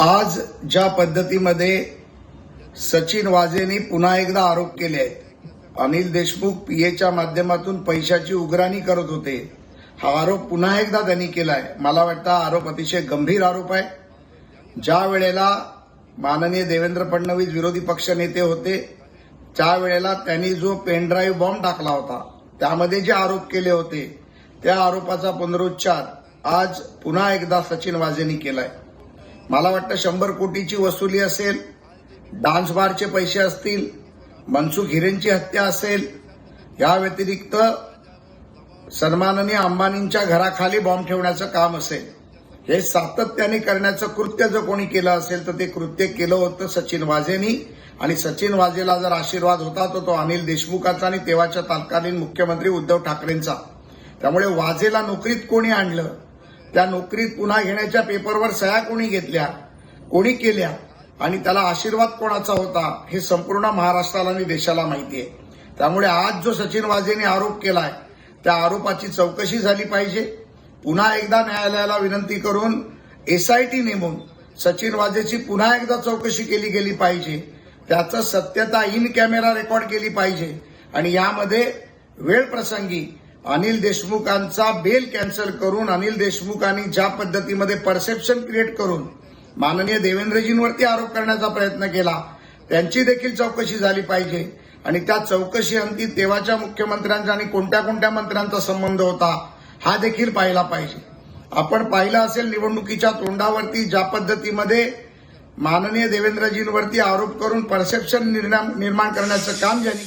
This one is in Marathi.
आज ज्या पद्धतीमध्ये सचिन वाझेनी पुन्हा एकदा आरोप केले आहेत. अनिल देशमुख पीएच्या माध्यमातून पैशाची उग्राणी करत होते. हा आरोप पुन्हा एकदा त्यांनी केलाय. मला वाटतं आरोप अतिशय गंभीर आरोप आहे. ज्या वेळेला माननीय देवेंद्र फडणवीस विरोधी पक्षनेते होते त्यावेळेला त्यांनी जो पेनड्राईव्ह बॉम्ब टाकला होता त्यामध्ये जे आरोप केले होते त्या आरोपाचा पुनरुच्चार आज पुन्हा एकदा सचिन वाझेंनी केलाय. मला वाटतं शंभर कोटीची वसुली असेल डान्स बारचे पैसे असतील मनसुख हिरेनची हत्या असेल या व्यतिरिक्त सन्माननीय अंबानींच्या घराखाली बॉम्ब ठेवण्याचं काम असेल. हे सातत्याने करण्याचं कृत्य जर कोणी केलं असेल तर ते कृत्य केलं होतं सचिन वाझेनी. आणि सचिन वाझेला जर आशीर्वाद होता तर तो अनिल देशमुखाचा आणि तेव्हाच्या तत्कालीन मुख्यमंत्री उद्धव ठाकरेंचा. त्यामुळे वाझेला नोकरीत कोणी आणलं? त्या नोकरीत पुन्हा घेण्याच्या पेपरवर सह्या कोणी घेतल्या कोणी केल्या आणि त्याला आशीर्वाद कोणाचा होता हे संपूर्ण महाराष्ट्राला आणि देशाला माहिती आहे. त्यामुळे आज जो सचिन वाझेने आरोप केलाय त्या आरोपाची चौकशी झाली पाहिजे. पुन्हा एकदा न्यायालयाला विनंती करून एसआयटी नेमून सचिन वाझेची पुन्हा एकदा चौकशी केली गेली पाहिजे. त्याचं सत्यता इन कॅमेरा रेकॉर्ड केली पाहिजे. आणि यामध्ये वेळ प्रसंगी अनिल देशमुखांचा बेल कॅन्सल करून अनिल देशमुखांनी ज्या पद्धतीमध्ये परसेप्शन क्रिएट करून माननीय देवेंद्रजींवरती आरोप करण्याचा प्रयत्न केला त्यांची देखील चौकशी झाली पाहिजे. आणि त्या चौकशी अंती तेव्हाच्या मुख्यमंत्र्यांचा आणि कोणत्या कोणत्या मंत्र्यांचा संबंध होता हा देखील पाहिला पाहिजे. आपण पाहिलं असेल निवडणुकीच्या तोंडावरती ज्या पद्धतीमध्ये माननीय देवेंद्रजींवरती आरोप करून परसेप्शन निर्माण करण्याचं काम ज्यांनी